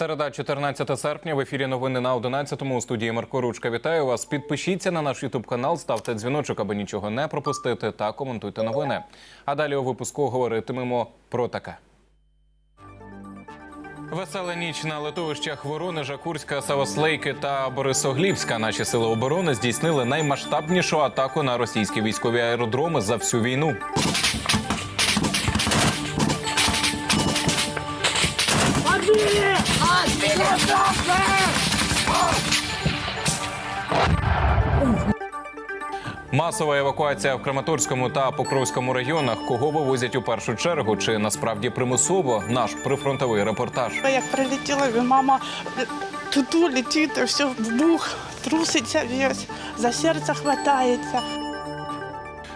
Середа, 14 серпня. В ефірі новини на 11-му. У студії Марко Ручка. Вітаю вас. Підпишіться на наш Ютуб канал, ставте дзвіночок, аби нічого не пропустити, та коментуйте новини. А далі у випуску говоритимемо про таке. Весела ніч на литовищах Воронежа, Курська, Савослейки та Борисоглібська. Наші сили оборони здійснили наймасштабнішу атаку на російські військові аеродроми за всю війну. Масова евакуація в Краматорському та Покровському районах. Кого вивозять у першу чергу? Чи насправді примусово? Наш прифронтовий репортаж. Як прилетіла, мама е, туди летить, все в бух, труситься весь, за серце хватається.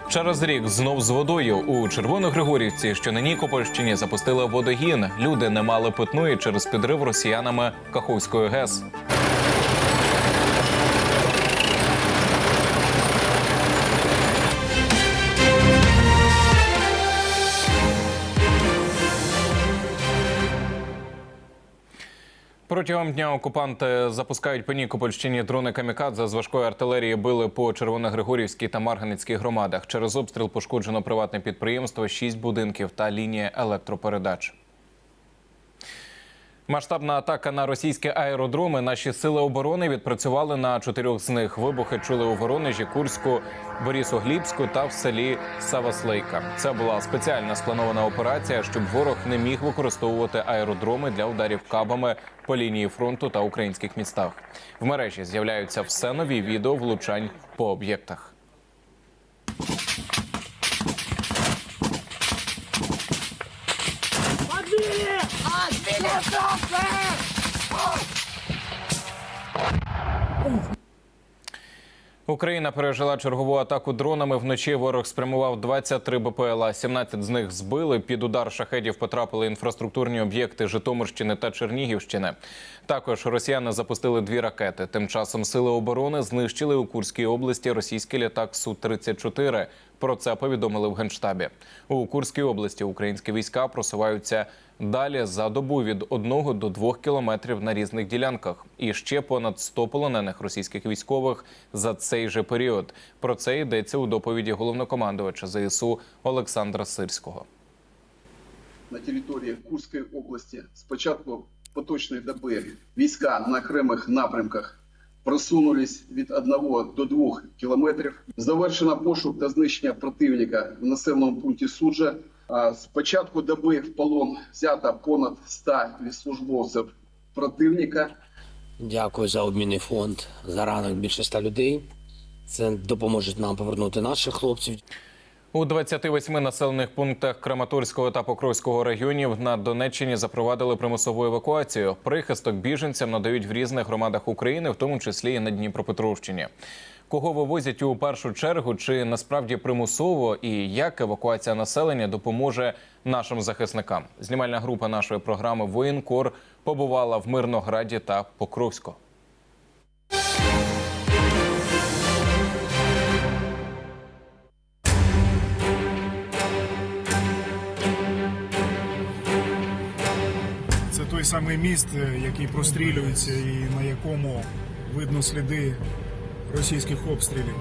Через рік знов з водою у Червоногригорівці, що на Нікопольщині, запустили водогін. Люди не мали питної через підрив росіянами Каховської ГЕС. Протягом дня окупанти запускають по Нікопольщині дрони камікадзе з важкої артилерії били по Червоногригорівській та Марганицькій громадах. Через обстріл пошкоджено приватне підприємство, шість будинків та лінія електропередач. Масштабна атака на російські аеродроми. Наші сили оборони відпрацювали на чотирьох з них. Вибухи чули у Воронежі, Курську, Борисоглібську та в селі Саваслейка. Це була спеціальна спланована операція, щоб ворог не міг використовувати аеродроми для ударів кабами по лінії фронту та українських містах. В мережі з'являються все нові відео влучань по об'єктах. Україна пережила чергову атаку дронами. Вночі ворог спрямував 23 БПЛА. 17 з них збили. Під удар шахедів потрапили інфраструктурні об'єкти Житомирщини та Чернігівщини. Також росіяни запустили дві ракети. Тим часом сили оборони знищили у Курській області російський літак су 34 Про це повідомили в генштабі. У Курській області українські війська просуваються далі за добу від 1 до 2 кілометрів на різних ділянках. І ще понад 100 полонених російських військових за цей же період. Про це йдеться у доповіді головнокомандувача ЗСУ Олександра Сирського. на території Курської області з початку поточної доби війська на окремих напрямках просунулись від 1 до 2 кілометрів. Завершено пошук та знищення противника в населеному пункті Суджа. З початку доби в полон взято понад 100 військовослужбовців противника. Дякую за обмінний фонд. За ранок більше ста людей. Це допоможе нам повернути наших хлопців. У 28 населених пунктах Краматорського та Покровського районів на Донеччині запровадили примусову евакуацію. Прихисток біженцям надають в різних громадах України, в тому числі і на Дніпропетровщині. Кого вивозять у першу чергу, чи насправді примусово, і як евакуація населення допоможе нашим захисникам? Знімальна група нашої програми Воєнкор побувала в Мирнограді та Покровську. Той самий міст, е, який прострілюється і на якому видно сліди російських обстрілів.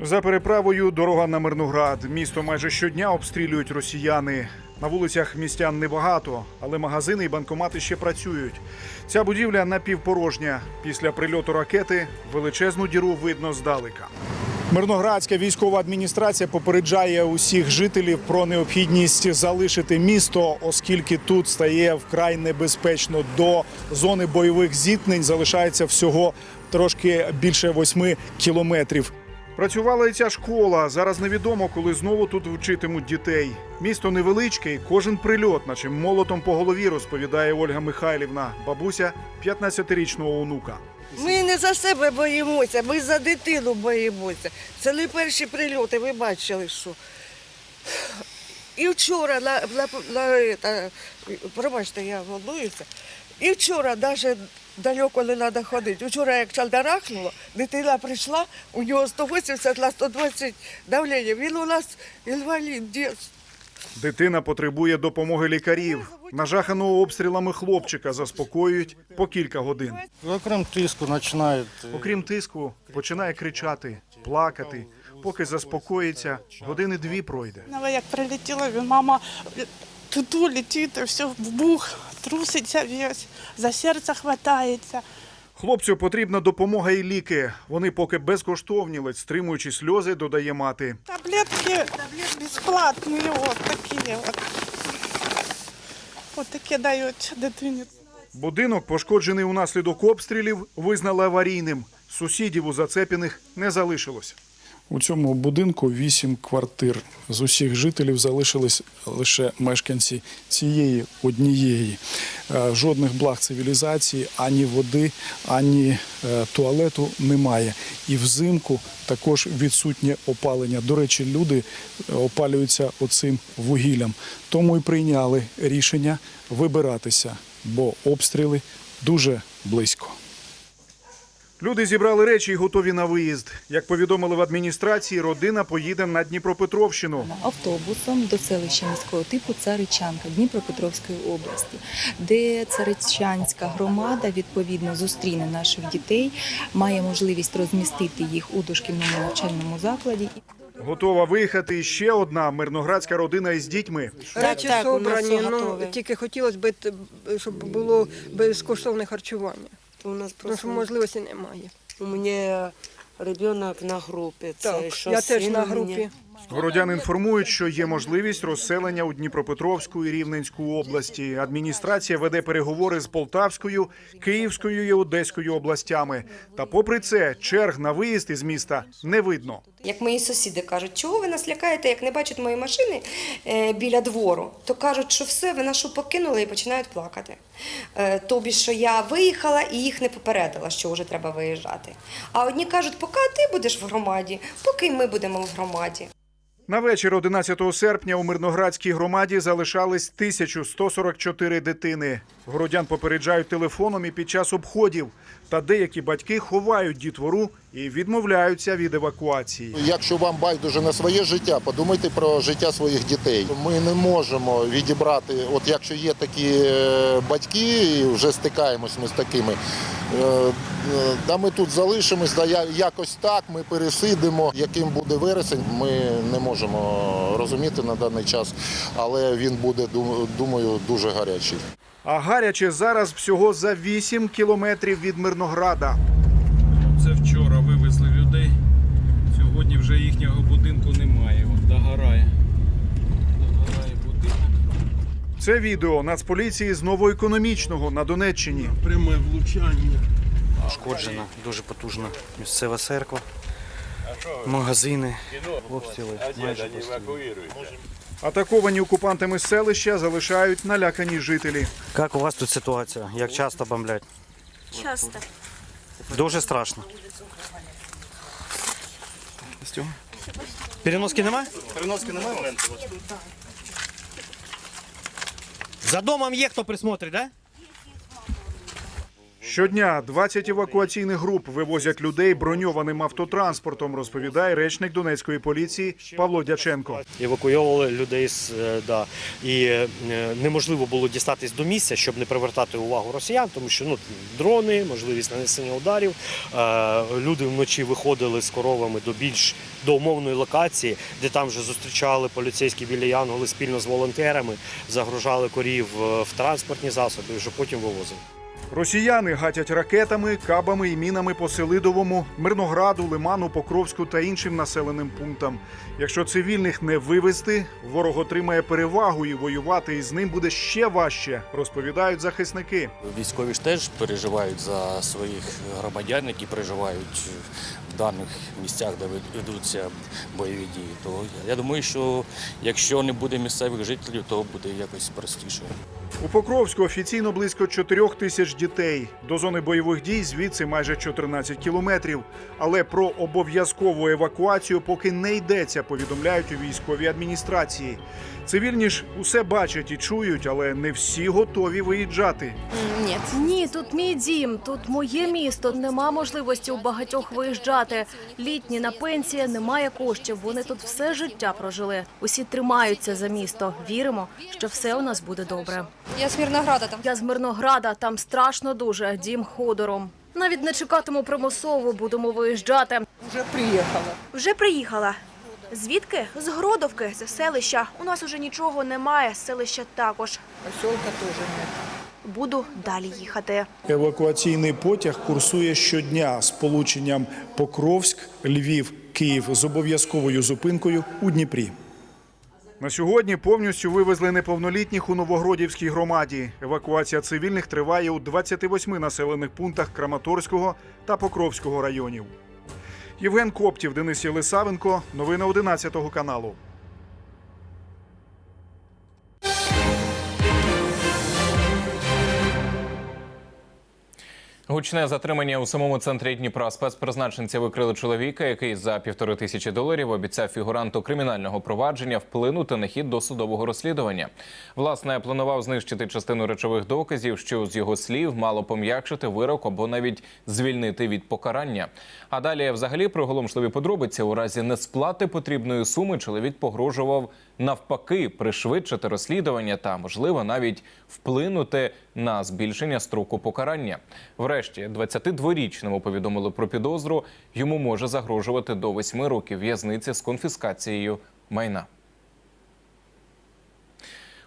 За переправою дорога на Мирноград. Місто майже щодня обстрілюють росіяни. На вулицях містян небагато, але магазини і банкомати ще працюють. Ця будівля напівпорожня. Після прильоту ракети величезну діру видно здалека. Мирноградська військова адміністрація попереджає усіх жителів про необхідність залишити місто, оскільки тут стає вкрай небезпечно. До зони бойових зіткнень залишається всього трошки більше восьми кілометрів. Працювала і ця школа. Зараз невідомо, коли знову тут вчитимуть дітей. Місто невеличке, і кожен прильот, наче молотом по голові, розповідає Ольга Михайлівна, бабуся 15-річного онука. Не за себе боїмося, ми за дитину боїмося. Це не перші прильоти, ви бачили, що. І вчора на, на, на, та, пробачте, я волнуюся. І вчора навіть далеко не треба ходити. Вчора, як чалдарахнуло, дитина прийшла, у нього 180 на 120 давлення. Він у нас інвалід, дід. Дитина потребує допомоги лікарів. Нажаханого обстрілами хлопчика заспокоюють по кілька годин. Окрім тиску починає Окрім тиску, починає кричати, плакати. Поки заспокоїться, години дві пройде. Ну, як прилетіла, він, мама туди летить, все в бух, труситься весь, за серце хватається. Хлопцю потрібна допомога і ліки. Вони поки безкоштовні, ледь стримуючи сльози, додає мати. Таблетки безплатні, от такі от. От такі дають дитині. Будинок, пошкоджений унаслідок обстрілів, визнали аварійним. Сусідів у зацепіних не залишилось. У цьому будинку вісім квартир. З усіх жителів залишились лише мешканці цієї однієї. Е, Жодних благ цивілізації, ані води, ані е, туалету немає. І взимку також відсутнє опалення. До речі, люди е, опалюються оцим вугіллям. Тому і прийняли рішення вибиратися, бо обстріли дуже близько. Люди зібрали речі і готові на виїзд. Як повідомили в адміністрації, родина поїде на Дніпропетровщину. автобусом до селища міського типу Царичанка Дніпропетровської області, де Царичанська громада відповідно зустріне наших дітей, має можливість розмістити їх у дошкільному навчальному закладі. Готова виїхати ще одна мирноградська родина із дітьми. Речі так, у нас собрані, ну тільки хотілося б, щоб було безкоштовне харчування, У нас тому що можливості немає. у мене ребенок на групі. Це Так, що я теж на групі. Мені... Городян інформують, що є можливість розселення у Дніпропетровську і Рівненську області. Адміністрація веде переговори з Полтавською, Київською і Одеською областями. Та попри це, черг на виїзд із міста не видно. Як мої сусіди кажуть, чого ви нас лякаєте, як не бачать мої машини е, біля двору, то кажуть, що все, ви нашу покинули і починають плакати. Е, тобі, що я виїхала і їх не попередила, що вже треба виїжджати. А одні кажуть, поки ти будеш в громаді, поки ми будемо в громаді. На вечір 11 серпня у Мирноградській громаді залишались 1144 дитини. Городян попереджають телефоном і під час обходів. Та деякі батьки ховають дітвору і відмовляються від евакуації. Якщо вам байдуже на своє життя, подумайте про життя своїх дітей. Ми не можемо відібрати, от якщо є такі е, батьки, і вже стикаємось ми з такими. е, е, Да ми тут залишимось, да якось так, ми пересидимо. Яким буде вересень, ми не можемо розуміти на даний час, але він буде, думаю, дуже гарячий. А гаряче зараз всього за 8 кілометрів від Мирнограда. Це вчора. Сьогодні вже їхнього будинку немає. От догорає. Догорає будинок. Це відео Нацполіції з новоекономічного на Донеччині. Пряме влучання. Пошкоджена дуже потужна місцева церква, магазини, обстріли майже постійно. Атаковані окупантами селища залишають налякані жителі. Як у вас тут ситуація? Як часто бомблять? Часто. Дуже страшно. Переноски немає? Переноски немає. За домом є хто присмотрить, так? Да? Щодня 20 евакуаційних груп вивозять людей броньованим автотранспортом, розповідає речник Донецької поліції Павло Дяченко. Евакуйовували людей з е, да. і е, неможливо було дістатись до місця, щоб не привертати увагу росіян, тому що ну дрони, можливість нанесення ударів. Е, Люди вночі виходили з коровами до більш до умовної локації, де там вже зустрічали поліцейські біля Янголи спільно з волонтерами, загружали корів в транспортні засоби, і вже потім вивозили. Росіяни гатять ракетами, кабами і мінами по Селидовому, Мирнограду, Лиману, Покровську та іншим населеним пунктам. Якщо цивільних не вивезти, ворог отримає перевагу і воювати із ним буде ще важче, розповідають захисники. Військові ж теж переживають за своїх громадян, які проживають в даних місцях, де ведуться бойові дії. То я думаю, що якщо не буде місцевих жителів, то буде якось простіше. У Покровську офіційно близько 4 тисяч дітей. До зони бойових дій звідси майже 14 кілометрів. Але про обов'язкову евакуацію поки не йдеться, повідомляють у військовій адміністрації. Цивільні ж усе бачать і чують, але не всі готові виїжджати. Ні. Ні, тут мій дім, тут моє місто. Нема можливості у багатьох виїжджати. Літні на пенсії, немає коштів. Вони тут все життя прожили. Усі тримаються за місто. Віримо, що все у нас буде добре. Я з Мірнограда там. Я з Мирнограда, там страшно дуже. Дім ходором. Навіть не чекатиму примусово, будемо виїжджати. Вже приїхала. Вже приїхала. Звідки? З Гродовки, з селища. У нас уже нічого немає. Селища також. Поселка теж нет. Буду далі їхати. Евакуаційний потяг курсує щодня з полученням Покровськ, Львів, Київ з обов'язковою зупинкою у Дніпрі. На сьогодні повністю вивезли неповнолітніх у Новогродівській громаді. Евакуація цивільних триває у 28 населених пунктах Краматорського та Покровського районів. Євген Коптів, Денис Єлисавенко. Новини 11 каналу. Гучне затримання у самому центрі Дніпра. Спецпризначенці викрили чоловіка, який за півтори тисячі доларів обіцяв фігуранту кримінального провадження вплинути на хід досудового розслідування. Власне, планував знищити частину речових доказів, що з його слів мало пом'якшити вирок або навіть звільнити від покарання. А далі, взагалі, приголомшливі подробиці у разі несплати потрібної суми чоловік погрожував навпаки пришвидшити розслідування та, можливо, навіть вплинути на збільшення строку покарання. Врешті, 22-річному повідомили про підозру. Йому може загрожувати до 8 років в'язниці з конфіскацією майна.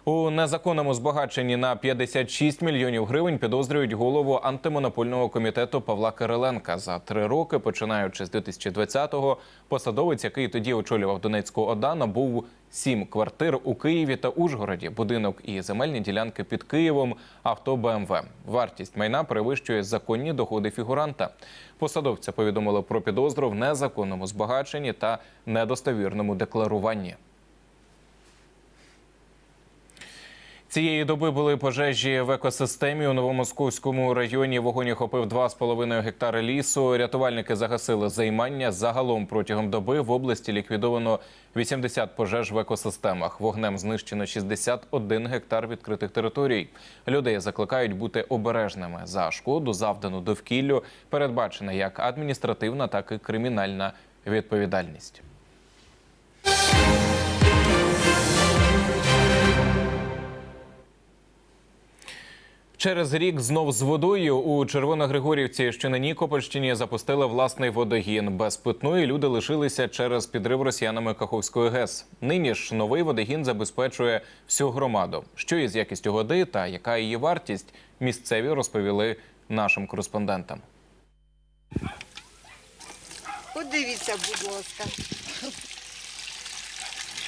У незаконному збагаченні на 56 мільйонів гривень підозрюють голову антимонопольного комітету Павла Кириленка. За три роки, починаючи з 2020-го, посадовець, який тоді очолював Донецьку ОДА, набув сім квартир у Києві та Ужгороді, будинок і земельні ділянки під Києвом, авто БМВ. Вартість майна перевищує законні доходи фігуранта. Посадовця повідомили про підозру в незаконному збагаченні та недостовірному декларуванні. Цієї доби були пожежі в екосистемі у Новомосковському районі. Вогонь охопив 2,5 гектари лісу. Рятувальники загасили займання. Загалом протягом доби в області ліквідовано 80 пожеж в екосистемах. Вогнем знищено 61 гектар відкритих територій. Людей закликають бути обережними за шкоду, завдану довкіллю. Передбачена як адміністративна, так і кримінальна відповідальність. Через рік знов з водою у Червоногригорівці, що на Нікопольщині, запустили власний водогін. Без питної люди лишилися через підрив росіянами Каховської ГЕС. Нині ж новий водогін забезпечує всю громаду. Що із якістю води та яка її вартість, місцеві розповіли нашим кореспондентам. Подивіться, будь ласка.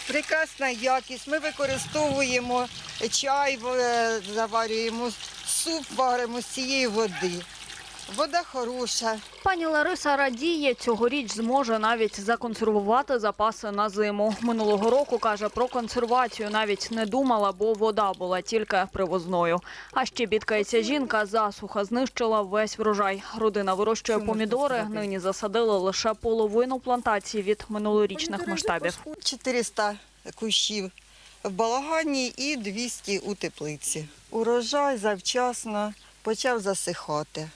Прекрасна якість. Ми використовуємо чай, е, заварюємо, суп варимо з цієї води. Вода хороша. Пані Лариса радіє, цьогоріч зможе навіть законсервувати запаси на зиму. Минулого року каже, про консервацію навіть не думала, бо вода була тільки привозною. А ще бідкається жінка, засуха знищила весь врожай. Родина вирощує помідори. Нині засадили лише половину плантації від минулорічних масштабів. 400 кущів в балагані і 200 у теплиці. Урожай завчасно почав засихати.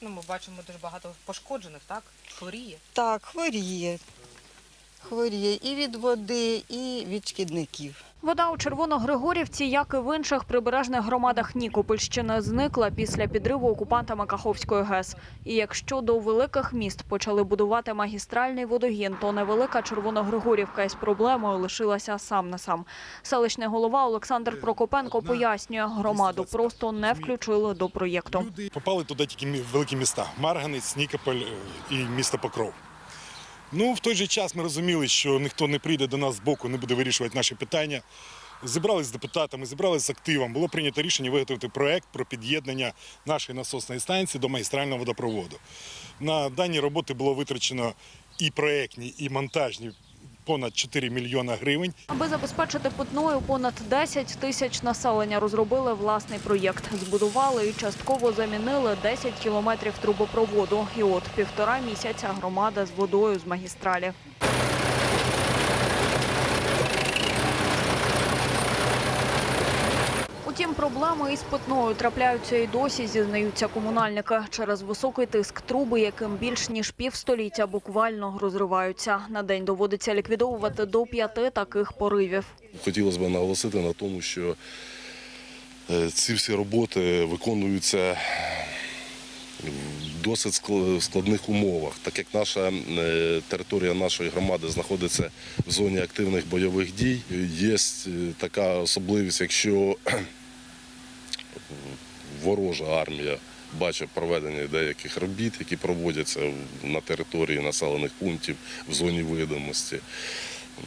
Ну, ми бачимо дуже багато пошкоджених, так? Хворіє. Так, хворіє. Хворіє і від води, і від шкідників. Вода у Червоногригорівці, як і в інших прибережних громадах Нікопольщини, зникла після підриву окупантами Каховської ГЕС. І якщо до великих міст почали будувати магістральний водогін, то невелика Червоногригорівка із проблемою лишилася сам на сам. Селищний голова Олександр Прокопенко пояснює, громаду просто не включили до проєкту. Попали туди тільки великі міста Марганець, Нікополь е, і місто Покров. Ну, в той же час ми розуміли, що ніхто не прийде до нас з боку, не буде вирішувати наші питання. Зібрались з депутатами, зібрались з активом. Було прийнято рішення виготовити проект про під'єднання нашої насосної станції до магістрального водопроводу. На дані роботи було витрачено і проектні, і монтажні понад 4 мільйона гривень. Аби забезпечити питною понад 10 тисяч населення, розробили власний проєкт. Збудували і частково замінили 10 кілометрів трубопроводу. І от півтора місяця громада з водою з магістралі. Утім, проблеми із питною трапляються і досі, зізнаються комунальники. Через високий тиск труби, яким більш ніж півстоліття буквально розриваються. На день доводиться ліквідовувати до п'яти таких поривів. Хотілося б наголосити на тому, що е, ці всі роботи виконуються в досить складних умовах, так як наша е, територія нашої громади знаходиться в зоні активних бойових дій. Є е, така особливість, якщо ворожа армія бачить проведення деяких робіт, які проводяться на території населених пунктів в зоні видимості.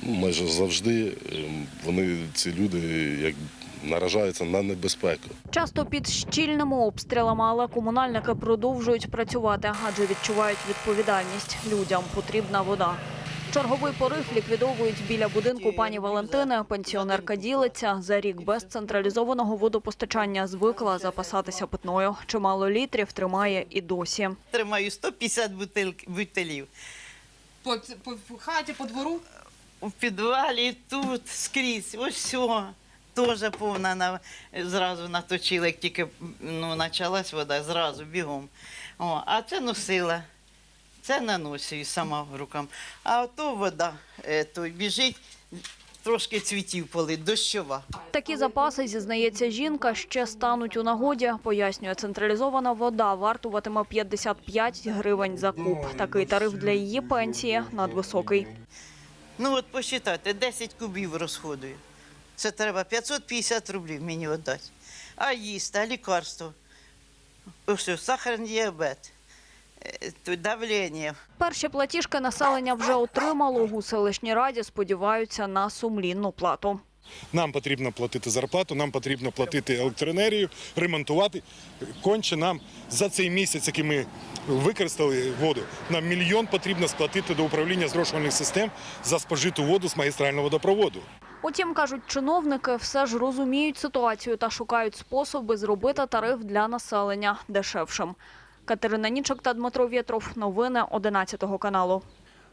Майже завжди ем, вони, ці люди, як наражаються на небезпеку. Часто під щільними обстрілами, але комунальники продовжують працювати, адже відчувають відповідальність. Людям потрібна вода. Черговий порив ліквідовують біля будинку пані Валентини. Пенсіонерка ділиться. За рік без централізованого водопостачання звикла запасатися питною. Чимало літрів тримає і досі. Тримаю 150 бутиль, бутилів. По, по, по хаті, по двору? У підвалі, тут, скрізь, ось все. Теж повна на, зразу наточила, як тільки ну, почалась вода, зразу бігом. О, а це носила. Це наносив сама рукам. А ото вода е, то біжить, трошки цвітів полить, дощова. Такі запаси, зізнається жінка, ще стануть у нагоді. Пояснює, централізована вода вартуватиме 55 гривень за куб. Такий тариф для її пенсії надвисокий. Ну от посчитайте, 10 кубів розходує. Це треба 550 рублів мені віддати. А їсти, а лікарство. Ось, сахарний діабет, то давлення. Перші платіжки населення вже отримало. У селищній раді сподіваються на сумлінну плату. Нам потрібно платити зарплату, нам потрібно платити електроенергію, ремонтувати. Конче нам за цей місяць, який ми використали воду, нам мільйон потрібно сплатити до управління зрошувальних систем за спожиту воду з магістрального водопроводу. Утім, кажуть, чиновники все ж розуміють ситуацію та шукають способи зробити тариф для населення дешевшим. Катерина Нічок та Дмитро Вєтров. Новини 11 каналу.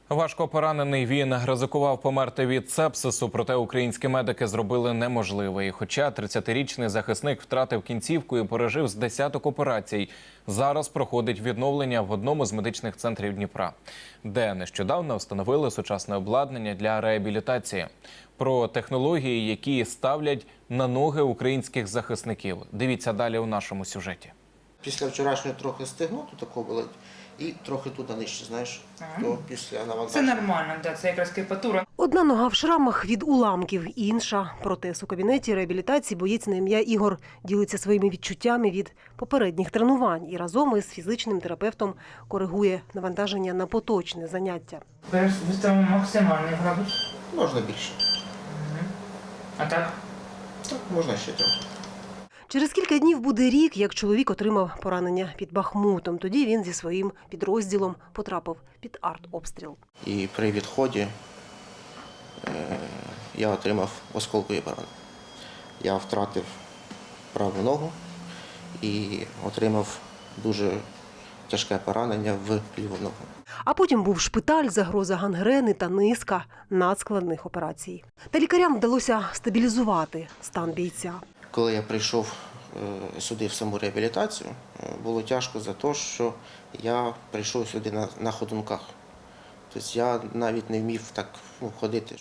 Важко поранений він ризикував померти від сепсису, проте українські медики зробили неможливе. І хоча 30-річний захисник втратив кінцівку і пережив з десяток операцій, зараз проходить відновлення в одному з медичних центрів Дніпра, де нещодавно встановили сучасне обладнання для реабілітації. Про технології, які ставлять на ноги українських захисників. Дивіться далі у нашому сюжеті. Після вчорашнього трохи стегну, тут тако болить, і трохи тут нижче, знаєш, то після Це нормально, да, це якраз крепатура. Одна нога в шрамах від уламків, інша протез у кабінеті реабілітації боєць на ім'я Ігор ділиться своїми відчуттями від попередніх тренувань і разом із фізичним терапевтом коригує навантаження на поточне заняття. Виставимо максимальний градус. Можна більше. А так? Так, можна ще трохи. Через кілька днів буде рік, як чоловік отримав поранення під Бахмутом. Тоді він зі своїм підрозділом потрапив під артобстріл. І при відході е, я отримав осколкові поранення. Я втратив праву ногу і отримав дуже тяжке поранення в ліву ногу. А потім був шпиталь, загроза гангрени та низка надскладних операцій. Та лікарям вдалося стабілізувати стан бійця. Коли я прийшов е, сюди в саму реабілітацію, е, було тяжко за те, що я прийшов сюди на, на ходунках. Тобто я навіть не вмів так ну, ходити.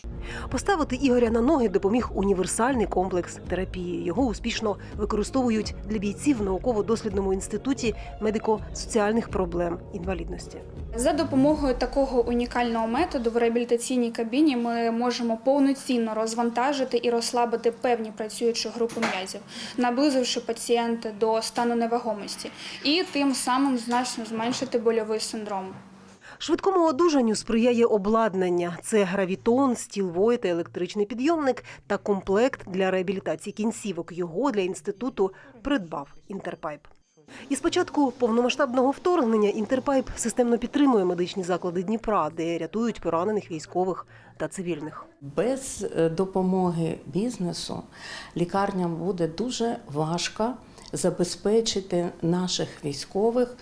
Поставити Ігоря на ноги допоміг універсальний комплекс терапії. Його успішно використовують для бійців в науково-дослідному інституті медико-соціальних проблем інвалідності. За допомогою такого унікального методу в реабілітаційній кабіні ми можемо повноцінно розвантажити і розслабити певні працюючі групи м'язів, наблизивши пацієнта до стану невагомості, і тим самим значно зменшити больовий синдром. Швидкому одужанню сприяє обладнання. Це гравітон, стілвой та електричний підйомник та комплект для реабілітації кінцівок. Його для інституту придбав Інтерпайп. І з початку повномасштабного вторгнення Інтерпайп системно підтримує медичні заклади Дніпра, де рятують поранених військових та цивільних. Без е, допомоги бізнесу лікарням буде дуже важко забезпечити наших військових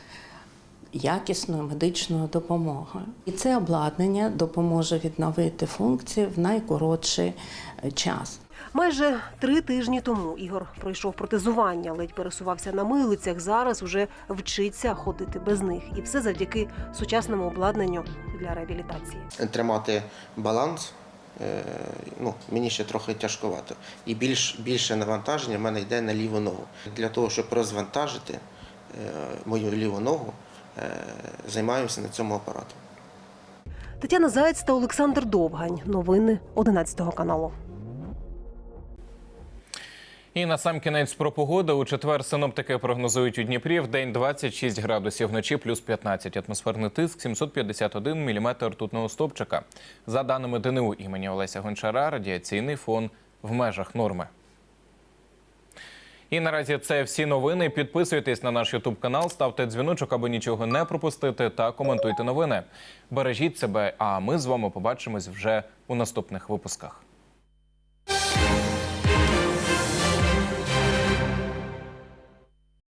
якісною медичною допомогою. І це обладнання допоможе відновити функції в найкоротший е, час. Майже три тижні тому Ігор пройшов протезування, ледь пересувався на милицях. Зараз уже вчиться ходити без них, і все завдяки сучасному обладнанню для реабілітації. Тримати баланс е, ну, мені ще трохи тяжковато. І більш, більше навантаження в мене йде на ліву ногу. Для того, щоб розвантажити е, мою ліву ногу, е, займаюся на цьому апаратом. Тетяна Заєць та Олександр Довгань. Новини 11 каналу. І на сам кінець про погоду. У четвер синоптики прогнозують у Дніпрі в день 26 градусів, вночі плюс 15. Атмосферний тиск 751 міліметр ртутного стопчика. За даними ДНУ імені Олеся Гончара, радіаційний фон в межах норми. І наразі це всі новини. Підписуйтесь на наш Ютуб канал, ставте дзвіночок, аби нічого не пропустити, та коментуйте новини. Бережіть себе. А ми з вами побачимось вже у наступних випусках.